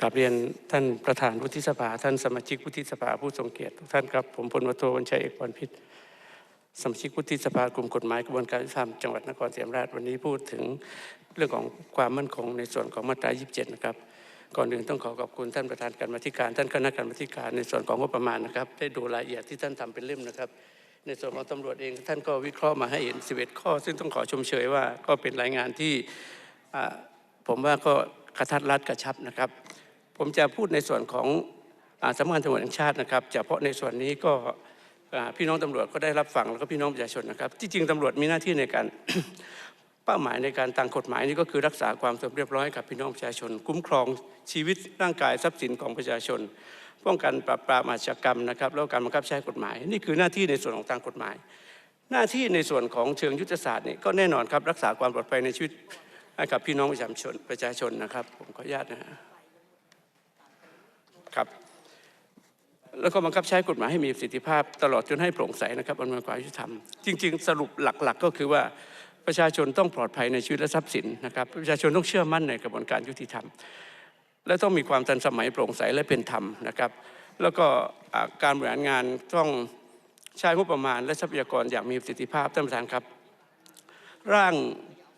กราบเรียนท่านประธานวุฒิสภา ท่านสมาชิกวุฒิสภาผู้ทรงเกียรติทุกท่านครับ ผมพลวโทวันชัยเอกพรพิษสมาชิกวุฒิสภากลุ่มกฎหมายกระบวนการยุติธรรมจังหวัดนครศรีธรรมราชวันนี้พูดถึงเรื่องของความมั่นคงในส่วนของมาตรา 27 นะครับ ก่อนอื่นต้องขอขอบคุณท่านประธานการมาธิการ ท่านคณะกรรมาธิการในส่วนของงบประมาณนะครับ ได้ดูรายละเอียดที่ท่านทำเป็นเล่มนะครับ ในส่วนของตำรวจเองท่านก็วิเคราะห์มาให้เห็น 11 ข้อ ซึ่งต้องขอชมเชยว่าก็เป็นรายงานที่ผมว่าก็กระทัดรัดกระชับนะครับ ผมจะพูดในส่วนของอสำนักงานตำรวจแห่งชาตินะครับเฉพาะในส่วนนี้ก็พี่น้องตำรวจก็ได้รับฟังแล้วก็พี่น้องประชาชนนะครับที่จริงตำรวจมีหน้าที่ในการเป้าหมายในการตามกฎหมายนี่ก็คือรักษาความสงบเรียบร้อยกับพี่น้องประชาชน คุ้มครองชีวิตร่างกายทรัพย์สินของประชาชน ป้องกันปราบปรามอาชญากรรมนะครับแล้วการบังคับใช้กฎหมาย นี่คือหน้าที่ในส่วนของทางกฎหมาย หน้าที่ในส่วนของเชิงยุทธศาสตร์นี่ก็แน่นอนครับรักษาความปลอดภัยในชีวิตให้กับพี่น้องประชาชนประชาชนนะครับ ผมขออนุญาตนะฮะ ครับ แล้วก็บังคับใช้กฎหมายให้มีประสิทธิภาพตลอดจนให้โปร่งใสนะครับอำนวยความยุติธรรม จริง ๆ สรุปหลักๆ ก็คือว่าประชาชนต้องปลอดภัยในชีวิตและทรัพย์สินนะครับ ประชาชนต้องเชื่อมั่นในกระบวนการยุติธรรม และต้องมีความทันสมัยโปร่งใสและเป็นธรรมนะครับ แล้วก็การบริหารงานต้องใช้งบประมาณและทรัพยากรอย่างมีประสิทธิภาพท่านประธานครับ ร่าง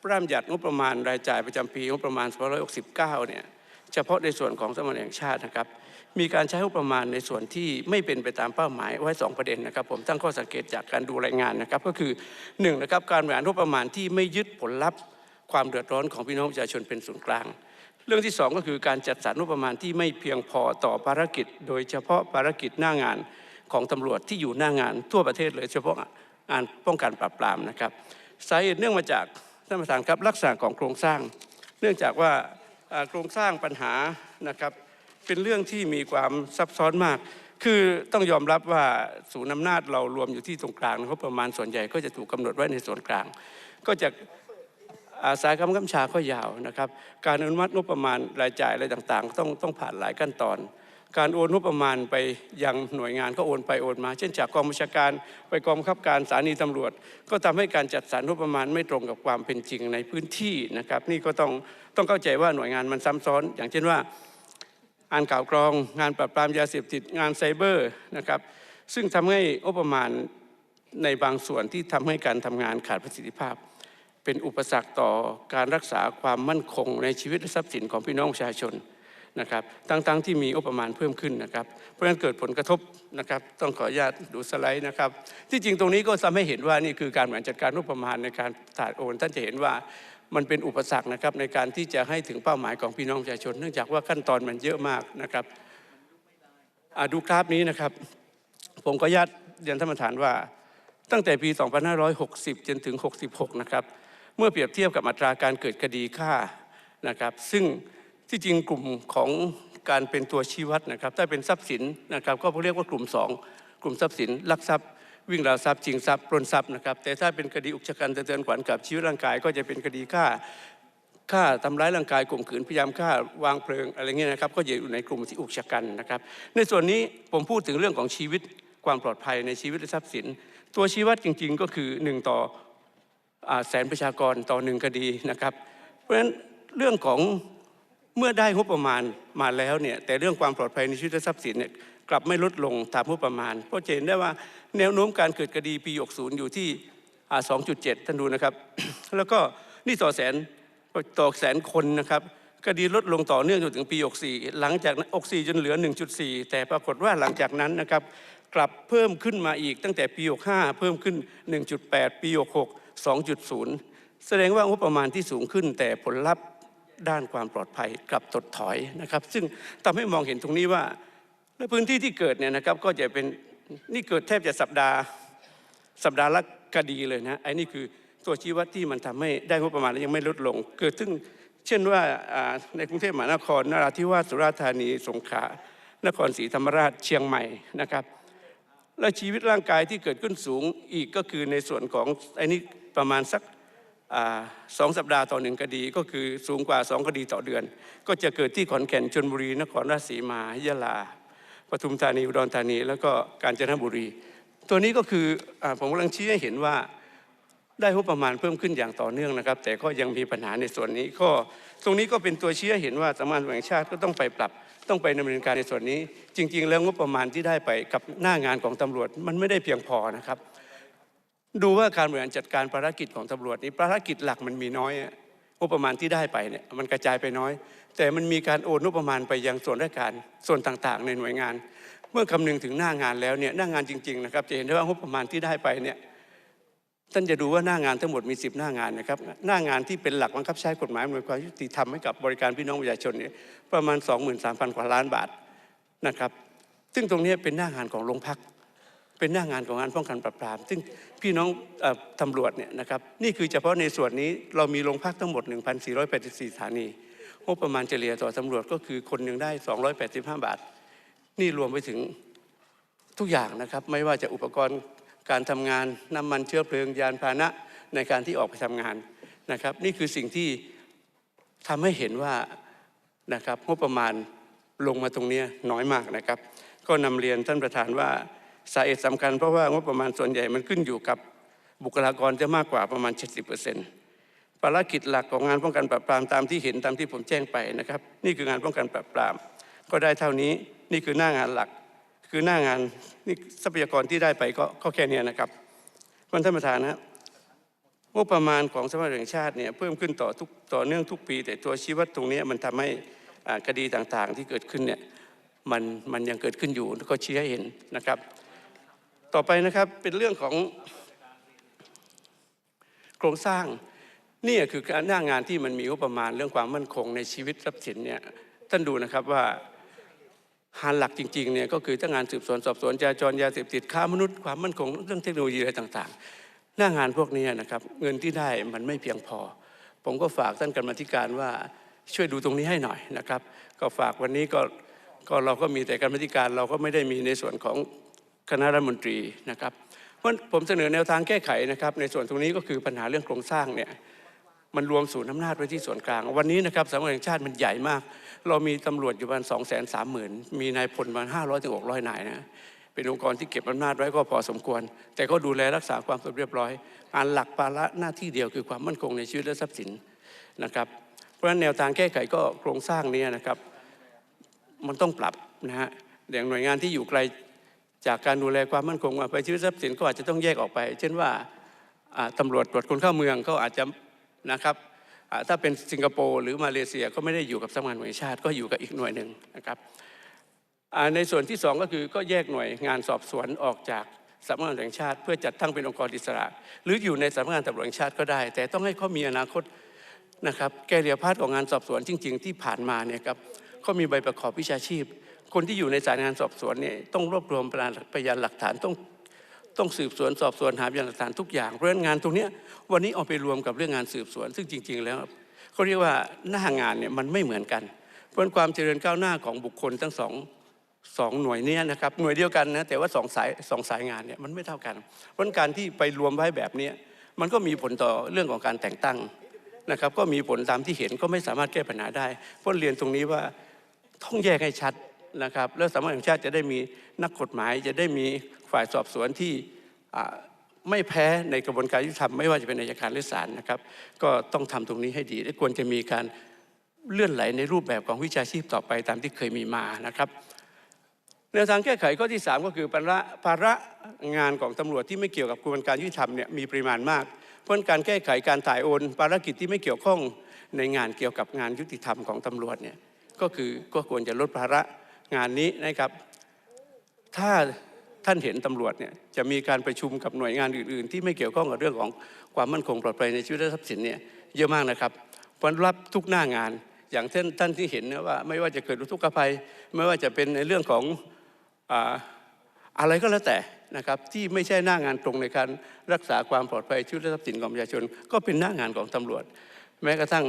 ระราชบัญญัติงบประมาณรายจ่ายประจำปีงบประมาณ2569เนี่ยเฉพาะในส่วนของสำนักงานแห่งชาตินะครับ มีการใช้งบประมาณในส่วนที่ไม่เป็นไปตามเป้าหมายไว้สองประเด็นนะครับ ผมตั้งข้อสังเกตจากการดูรายงานนะครับ ก็คือหนึ่งนะครับการบริหารงบประมาณที่ไม่ยึดผลลัพธ์ ความเดือดร้อนของพี่น้องประชาชนเป็นศูนย์กลาง เรื่องที่สองก็คือการจัดสรรงบประมาณที่ไม่เพียงพอต่อภารกิจ โดยเฉพาะภารกิจหน้างานของตำรวจที่อยู่หน้างานทั่วประเทศเลยเฉพาะงานป้องกันปราบปรามนะครับสาเหตุเนื่องมาจากท่านประธานครับลักษณะของโครงสร้าง เนื่องจากว่าโครงสร้างปัญหานะครับ เป็นเรื่องที่มีความซับซ้อนมาก คือต้องยอมรับว่าศูนย์อำนาจเรารวมอยู่ที่ตรงกลางงบประมาณส่วนใหญ่ก็จะถูกกำหนดไว้ในส่วนกลาง ก็จะอาสายคำกำชาก็ยาวนะครับ การอนุมัติงบประมาณรายจ่ายอะไรต่างๆ ต้องต้องผ่านหลายขั้นตอน การโอนงบประมาณไปยังหน่วยงานก็โอนไปโอนมา เช่นจากกองบัญชาการไปกองบังคับการสถานีตำรวจ ก็ทำให้การจัดสรรงบประมาณไม่ตรงกับความเป็นจริงในพื้นที่นะครับ นี่ก็ต้องต้องเข้าใจว่าหน่วยงานมันซ้ำซ้อน อย่างเช่นว่า งานข่าวกรอง งานปราบปรามยาเสพติดงานไซเบอร์นะครับซึ่งทำให้งบประมาณในบางส่วนที่ทำให้การทำงานขาดประสิทธิภาพ เป็นอุปสรรคต่อการรักษาความมั่นคงในชีวิตและทรัพย์สินของพี่น้องประชาชนนะครับทั้งๆที่มีงบประมาณเพิ่มขึ้นนะครับ เพราะฉะนั้นเกิดผลกระทบนะครับ ต้องขออนุญาตดูสไลด์นะครับ ที่จริงตรงนี้ก็ทำให้เห็นว่านี่คือการบริหารจัดการงบประมาณในการถาดโอน ท่านจะเห็นว่า มันเป็นอุปสรรคนะครับในการที่จะให้ถึงเป้าหมายของพี่น้องประชาชน เนื่องจากว่าขั้นตอนมันเยอะมากนะครับดูกราฟนี้นะครับ ผมก็ญาตเรียนท่านประธานว่า ตั้งแต่ปี 2560 จนถึง 66 นะครับ เมื่อเปรียบเทียบกับอัตราการเกิดคดีฆ่านะครับ ซึ่งที่จริงกลุ่มของการเป็นตัวชี้วัดนะครับ ถ้าเป็นทรัพย์สินนะครับ ก็เรียกว่ากลุ่ม 2 กลุ่มทรัพย์สินลักทรัพย์ วิ่งราวทรัพย์ชิงทรัพย์ปล้นทรัพย์นะครับแต่ถ้าเป็นคดีอุกชะกันเทือนขวัญกับชีวิตร่างกาย ก็จะเป็นคดีฆ่าฆ่าทำร้ายร่างกายข่มขืนพยายามฆ่าวางเพลิงอะไรเงี้ยนะครับก็อยู่ในกลุ่มที่อุกชะกันนะครับ ในส่วนนี้ผมพูดถึงเรื่องของชีวิตความปลอดภัยในชีวิตและทรัพย์สิน ตัวชี้วัดจริง ๆ ก็คือ 1 ต่ออแสนประชากรต่อหนึ่งคดีนะครับ เพราะฉะนั้นเรื่องของ เมื่อได้งบประมาณมาแล้วเนี่ยแต่เรื่องความปลอดภัยในชีวิตและทรัพย์สินเนี่ยกลับไม่ลดลงตามงบประมาณ เพราะเห็นได้ว่าแนวโน้มการเกิดคดีปี60อยู่ที่ 2.7 ท่านดูนะครับ แล้วก็นี่ต่อแสนต่อแสนคนนะครับคดีลดลงต่อเนื่องจนถึงปี 64 หลังจากนั้น64จนเหลือ 1.4 แต่ปรากฏว่าหลังจากนั้นนะครับกลับเพิ่มขึ้นมาอีกตั้งแต่ปี 65 เพิ่มขึ้น 1.8 ปี 66 2.0 แสดงว่างบประมาณที่สูงขึ้นแต่ผลลัพธ์ ด้านความปลอดภัยกลับถดถอยนะครับ ซึ่งทำให้มองเห็นตรงนี้ว่าในพื้นที่ที่เกิดเนี่ยนะครับก็จะเป็นนี่เกิดแทบจะสัปดาห์ สัปดาห์ละคดีเลยนะไอ้นี่คือตัวชี้วัดที่มันทำให้ได้งบประมาณแล้ยังไม่ลดลง เกิดซึ่งเช่นว่าในกรุงเทพมหานครนราธิวาสสุราษฎร์ธานีสงขลานครศรีธรรมราชเชียงใหม่นะครับและชีวิตร่างกายที่เกิดขึ้นสูงอีกก็คือในส่วนของไอ้นี่ประมาณสัก สองสัปดาห์ต่อหนึ่งคดีก็คือสูงกว่าสองคดีต่อเดือน ก็จะเกิดที่ขอนแก่นชลบุรีนครราชสีมายะลาปทุมธานีอุดรธานี แล้วก็กาญจนบุรี ตัวนี้ก็คืออผมกำลังชี้ให้เห็นว่าได้งบประมาณเพิ่มขึ้นอย่างต่อเนื่องนะครับ แต่ก็ยังมีปัญหาในส่วนนี้ก็ตรงนี้ก็เป็นตัวชี้ให้เห็นว่าสำนักงานตำรแห่งชาติก็ต้องไปปรับต้องไปดำเนินการในส่วนนี้ จริง ๆ แล้วงบประมาณที่ได้ไปกับหน้างานของตำรวจ มันไม่ได้เพียงพอนะครับ ดูว่าการบริหารจัดการภารกิจของตำรวจนี้ภารกิจหลักมันมีน้อยอะงบประมาณที่ได้ไปเนี่ยมันกระจายไปน้อย แต่มันมีการโอนงบประมาณไปยังส่วนราชการส่วนต่างๆ ในหน่วยงาน เมื่อคำนึงถึงหน้างานแล้วเนี่ยหน้างานจริงๆนะครับจะเห็นได้ว่างบประมาณที่ได้ไปเนี่ยท่านจะดูว่าหน้างานทั้งหมดมี 10 หน้างานนะครับหน้างานที่เป็นหลักบังคับใช้กฎหมายอำนวยความยุติธรรมให้กับบริการพี่น้องประชาชนเนี่ยประมาณ 23,000 กว่าล้านบาทนะครับซึ่งตรงนี้เป็นหน้างานของโรงพัก เป็นหน้างานของงานป้องกันปราบปราม ซึ่งพี่น้องอตำรวจเนี่ยนะครับนี่คือเฉพาะในส่วนนี้เรามีโรงพักทั้งหมด 1,484สถานีงบประมาณเฉลี่ยต่อตำรวจก็คือคนหนึ่งได้ 285 บาท นี่รวมไปถึงทุกอย่างนะครับ ไม่ว่าจะอุปกรณ์การทำงานน้ำมันเชื้อเพลิงยานพาหนะในการที่ออกไปทำงานนะครับ นี่คือสิ่งที่ทำให้เห็นว่านะครับงบประมาณลงมาตรงนี้น้อยมากนะครับ ก็นำเรียนท่านประธานว่า สาเหตุสำคัญเพราะว่างบประมาณส่วนใหญ่มันขึ้นอยู่กับบุคลากรจะมากกว่าประมาณ 70%ภารกิจหลักของงานป้องกันปราบปรามตามที่เห็นตามที่ผมแจ้งไปนะครับ นี่คืองานป้องกันปราบปราม ก็ได้เท่านี้นี่คือหน้างานหลัก คือหน้างานนี่ทรัพยากรที่ได้ไปก็ก็แค่นี้นะครับท่านประธานนะงบประมาณของสภาแห่งชาติเนี่ยเพิ่มขึ้นต่อทุกต่อเนื่องทุกปี แต่ตัวชี้วัดตรงนี้มันทำให้คดีต่างๆที่เกิดขึ้นเนี่ยมันมันยังเกิดขึ้นอยู่ก็ชี้ให้เห็นนะครับ ต่อไปนะครับเป็นเรื่องของโครงสร้างนี่คือการหน้างานที่มันมีงบประมาณเรื่องความมั่นคงในชีวิตทรัพย์สินเนี่ยท่านดูนะครับว่าหานหลักจริงๆเนี่ยก็คือทั้งงานสืบสวนสอบสวนจราจรยาเสพติดค้ามนุษย์ความมั่นคงเรื่องเทคโนโลยีอะไรต่างๆ หน้างานพวกนี้นะครับเงินที่ได้มันไม่เพียงพอ ผมก็ฝากท่านกรรมธิการว่าช่วยดูตรงนี้ให้หน่อยนะครับ ก็ฝากวันนี้ก็ก็เราก็มีแต่กรรมธิการเราก็ไม่ได้มีในส่วนของ คณะรัฐมนตรีนะครับเพราะผมเสนอแนวทางแก้ไขนะครับในส่วนตรงนี้ก็คือปัญหาเรื่องโครงสร้างเนี่ยมันรวมศูนย์อำนาจไว้ที่ส่วนกลาง วันนี้นะครับสำนักงานแห่งชาติมันใหญ่มาก เรามีตำรวจอยู่ประมาณสองแสนสามหมื่นมีนายพลประมาณห้าร้อยถึงหกร้อยนายนะเป็นองค์กรที่เก็บอำนาจไว้ก็พอสมควร แต่ก็ดูแลรักษาความสงบเรียบร้อยงานหลักภาระหน้าที่เดียวคือความมั่นคงในชีวิตและทรัพย์สินนะครับ เพราะฉะนั้นแนวทางแก้ไขก็โครงสร้างนี้นะครับ มันต้องปรับนะฮะอย่างหน่วยงานที่อยู่ไกล จากการดูแลความมั่นคงไปชีวิตทรัพย์สินก็อาจจะต้องแยกออกไป เช่นว่าอ่าตำรวจตรวจคนเข้าเมืองก็อาจจะนะครับถ้าเป็นสิงคโปร์หรือมาเลเซียก็ไม่ได้อยู่กับสำนักงานหน่วยชาติก็อยู่กับอีกหน่วยหนึ่งนะครับในส่วนที่สองก็คือก็แยกหน่วยงานสอบสวนออกจากสำนักงานตำรวจแห่งชาติ เพื่อจัดตั้งเป็นองค์กรอิสระ หรืออยู่ในสำนักงานตำรวจแห่งชาติก็ได้ แต่ต้องให้เขามีอนาคตนะครับแกเรียพาดของงานสอบสวนจริง ๆ ที่ผ่านมาเนี่ยครับเขามีใบประกอบวิชาชีพ คนที่อยู่ในสายงานสอบสวนเนี่ยต้องรวบรวมพยานหลักฐานต้องต้องสืบสวนสอบสวนหาพยานหลักฐานทุกอย่างเพราะฉะนั้นงานตรงนี้วันนี้เอาไปรวมกับเรื่องงานสืบสวน ซึ่งจริง ๆ แล้วเขาเรียกว่าหน้างานเนี่ยมันไม่เหมือนกัน เพราะความเจริญก้าวหน้าของบุคคลทั้งสองสองหน่วยนี้นะครับหน่วยเดียวกันนะแต่ว่าสองสายสองสายงานเนี่ยมันไม่เท่ากัน เพราะการที่ไปรวมไว้แบบนี้มันก็มีผลต่อเรื่องของการแต่งตั้งนะครับ ก็มีผลตามที่เห็นก็ไม่สามารถแก้ปัญหาได้เพราะเรียนตรงนี้ว่าต้องแยกให้ชัด นะครับแล้วสำนักงานชาติจะได้มีนักกฎหมาย จะได้มีฝ่ายสอบสวนที่ไม่แพ้ในกระบวนการยุติธรรมไม่ว่าจะเป็นอัยการหรือศาลนะครับ ก็ต้องทำตรงนี้ให้ดี และควรจะมีการเลื่อนไหลในรูปแบบของวิชาชีพต่อไปตามที่เคยมีมานะครับแนวทางแก้ไขข้อที่ 3 ก็คือภาระภาระงานของตำรวจที่ไม่เกี่ยวกับกระบวนการยุติธรรมเนี่ยมีปริมาณมากเพราะการแก้ไขการถ่ายโอนภารกิจที่ไม่เกี่ยวข้องในงานเกี่ยวกับงานยุติธรรมของตำรวจเนี่ยก็คือก็ควรจะลดภาระ งานนี้นะครับ ถ้าท่านเห็นตำรวจเนี่ยจะมีการประชุมกับหน่วยงานอื่น ๆ ที่ไม่เกี่ยวข้องกับเรื่องของความมั่นคงปลอดภัยในชีวิตและทรัพย์สินเนี่ยเยอะมากนะครับเพราะรับทุกหน้างานอย่างเช่นท่านที่เห็นนะว่าไม่ว่าจะเกิดอุทกภัย ไม่ว่าจะเป็นในเรื่องของอ่าอะไรก็แล้วแต่นะครับที่ไม่ใช่หน้างานตรงในการรักษาความปลอดภัยชีวิตและทรัพย์สินของประชาชน ก็เป็นหน้างานของตำรวจ แม้กระทั่ง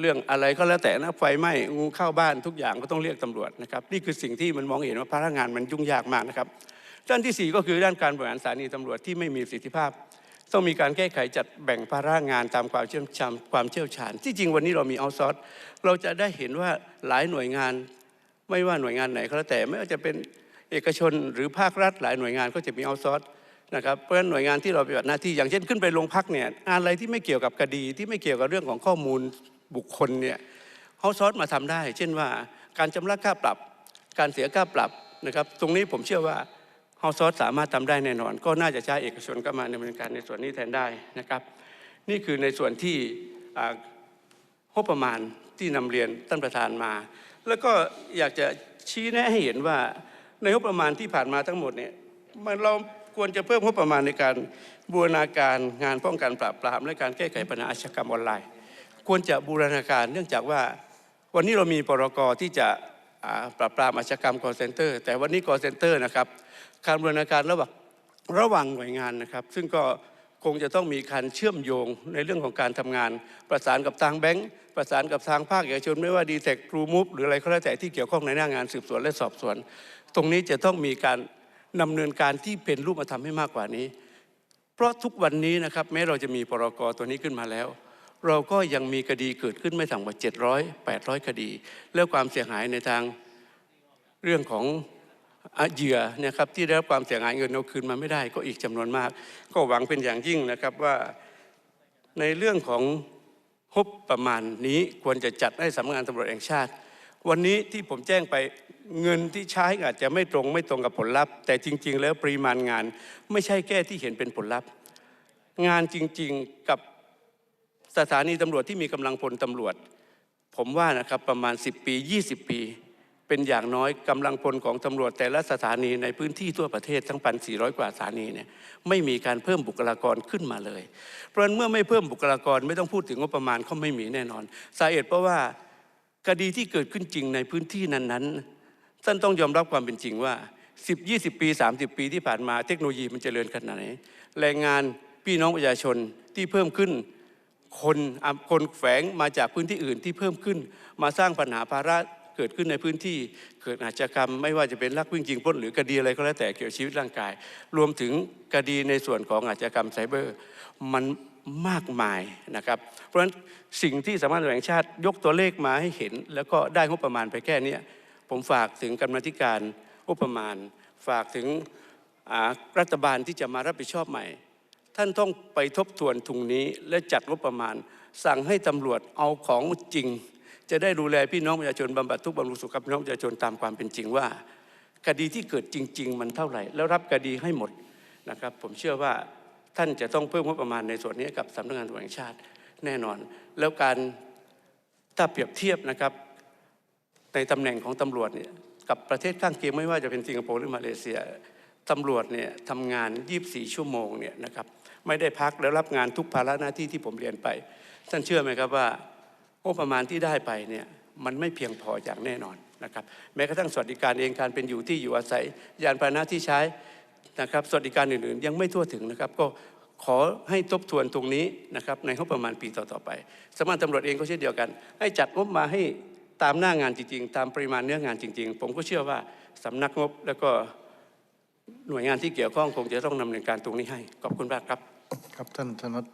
เรื่องอะไรก็แล้วแต่นะไฟไหม้งูเข้าบ้านทุกอย่างก็ต้องเรียกตำรวจนะครับนี่คือสิ่งที่มันมองเห็นว่าภาระงานมันยุ่งยากมากนะครับด้านที่สี่ก็คือด้านการบริหารสถานีตำรวจที่ไม่มีประสิทธิภาพ ต้องมีการแก้ไขจัดแบ่งภาระงานตามความเชี่ยวชาญความเชี่ยวชาญ ที่จริงวันนี้เรามีเอาซอร์สเราจะได้เห็นว่าหลายหน่วยงานไม่ว่าหน่วยงานไหนก็แล้วแต่ไม่ว่าจะเป็นเอกชนหรือภาครัฐหลายหน่วยงานก็จะมีเอาซอร์สนะครับเพราะฉะนั้นหน่วยงานที่เราปฏิบัติหน้าที่อย่างเช่นขึ้นไปโรงพักเนี่ยงานอะไรที่ไม่เกี่ยวกับคดีที่ไม่เกี่ยวกับเรื่องของข้อมูล บุคคลเนี่ยเขาซอสมาทำได้ เช่นว่าการชำระค่าปรับ การเสียค่าปรับนะครับ ตรงนี้ผมเชื่อว่าเฮาซอสสามารถทำได้แน่นอน ก็น่าจะใช้เอกชนก็มาดำเนินการในส่วนนี้แทนได้นะครับ นี่คือในส่วนที่งบประมาณที่นำเรียนท่านประธานมา แล้วก็อยากจะชี้แนะให้เห็นว่าในงบประมาณที่ผ่านมาทั้งหมดเนี่ยมันเราควรจะเพิ่มงบประมาณในการบูรณาการงานป้องกันปราบปรามและการแก้ไขปัญหาอาชญากรรมออนไลน์ ควรจะบูรณาการเนื่องจากว่าวันนี้เรามีพรกรที่จะปราบปรามอาชญากรรม call center แต่วันนี้ call center นะครับการบูรณาการระหว่างระหว่างหน่วยงานนะครับ ซึ่งก็คงจะต้องมีการเชื่อมโยงในเรื่องของการทำงาน ประสานกับทางแบงก์ประสานกับทางภาคเอกชนไม่ว่าดีเทคครูมูฟหรืออะไรก็แล้วแต่ที่เกี่ยวข้องในหน้างานสืบสวนและสอบสวน ตรงนี้จะต้องมีการดำเนินการที่เป็นรูปธรรมให้มากกว่านี้ เพราะทุกวันนี้นะครับแม้เราจะมีพรกรตัวนี้ขึ้นมาแล้ว เราก็ยังมีคดีเกิดขึ้นไม่ต่ำกว่า 700 800 คดี แล้วความเสียหายในทางเรื่องของเหยื่อเนะครับที่ได้รับความเสียหายเงินเอาคืนมาไม่ได้ก็อีกจำนวนมาก ก็หวังเป็นอย่างยิ่งนะครับว่าในเรื่องของงบประมาณนี้ควรจะจัดให้สำนักงานตำรวจแห่งชาติ วันนี้ที่ผมแจ้งไปเงินที่ใช้อาจจะไม่ตรงไม่ตรงกับผลลัพธ์ แต่จริง ๆ แล้วปริมาณงานไม่ใช่แค่ที่เห็นเป็นผลลัพธ์ งานจริง ๆ กับ สถานีตำรวจที่มีกำลังพลตำรวจ ผมว่านะครับประมาณ 10 ปี 20 ปี เป็นอย่างน้อยกำลังพลของตำรวจแต่ละสถานีในพื้นที่ทั่วประเทศทั้ง 1,400 กว่าสถานีเนี่ยไม่มีการเพิ่มบุคลากรขึ้นมาเลย เพราะฉะนั้นเมื่อไม่เพิ่มบุคลากรไม่ต้องพูดถึงงบประมาณเขาไม่มีแน่นอน สาเหตุเพราะว่าคดีที่เกิดขึ้นจริงในพื้นที่นั้นๆท่านต้องยอมรับความเป็นจริงว่า10 20 ปี 30 ปีที่ผ่านมาเทคโนโลยีมันเจริญขนาดไหน แรงงานพี่น้องประชาชนที่เพิ่มขึ้น คนคนแฝงมาจากพื้นที่อื่นที่เพิ่มขึ้น มาสร้างปัญหาภาระเกิดขึ้นในพื้นที่เกิดอาชญากรรม ไม่ว่าจะเป็นลักวิ่งจริงปล้นหรือคดีอะไรก็แล้วแต่เกี่ยวกับชีวิตร่างกาย รวมถึงคดีในส่วนของอาชญากรรมไซเบอร์ มันมากมายนะครับ เพราะฉะนั้นสิ่งที่สำนักงานแห่งชาติยกตัวเลขมาให้เห็น แล้วก็ได้งบประมาณไปแค่นี้ผมฝากถึงกรรมธิการงบประมาณ ฝากถึงรัฐบาลที่จะมารับผิดชอบใหม่ ท่านต้องไปทบทวนทุงนี้และจัดงบประมาณ สั่งให้ตำรวจเอาของจริง จะได้ดูแลพี่น้องประชาชนบำบัดทุกข์บำรุงสุขกับพี่น้องประชาชนตามความเป็นจริงว่า คดีที่เกิดจริง ๆ มันเท่าไหร่ แล้วรับคดีให้หมดนะครับผมเชื่อว่าท่านจะต้องเพิ่มงบประมาณในส่วนนี้กับสำนักงานตำรวจแห่งชาติแน่นอน แล้วการถ้าเปรียบเทียบนะครับในตำแหน่งของตำรวจเนี่ยกับประเทศข้างเคียงไม่ว่าจะเป็นสิงคโปร์หรือมาเลเซียตำรวจเนี่ยทำงาน 24 ชั่วโมงเนี่ยนะครับ ไม่ได้พักแล้วรับงานทุกภาระหน้าที่ที่ผมเรียนไป ท่านเชื่อไหมครับว่างบประมาณที่ได้ไปเนี่ยมันไม่เพียงพออย่างแน่นอนนะครับแม้กระทั่งสวัสดิการเองการเป็นอยู่ที่อยู่อาศัย ยานพาหนะที่ใช้นะครับสวัสดิการอื่นๆ ยังไม่ทั่วถึงนะครับ ก็ขอให้ทบทวนตรงนี้นะครับในงบประมาณปีต่อๆไปสำนักตำรวจเองก็เช่นเดียวกัน ให้จัดงบมาให้ตามหน้างานจริงๆ ตามปริมาณเนื้องานจริง ๆ ผมก็เชื่อว่าสำนักงบแล้วก็หน่วยงานที่เกี่ยวข้องคงจะต้องดำเนินการตรงนี้ให้ขอบคุณมากครับ ครับท่านธนต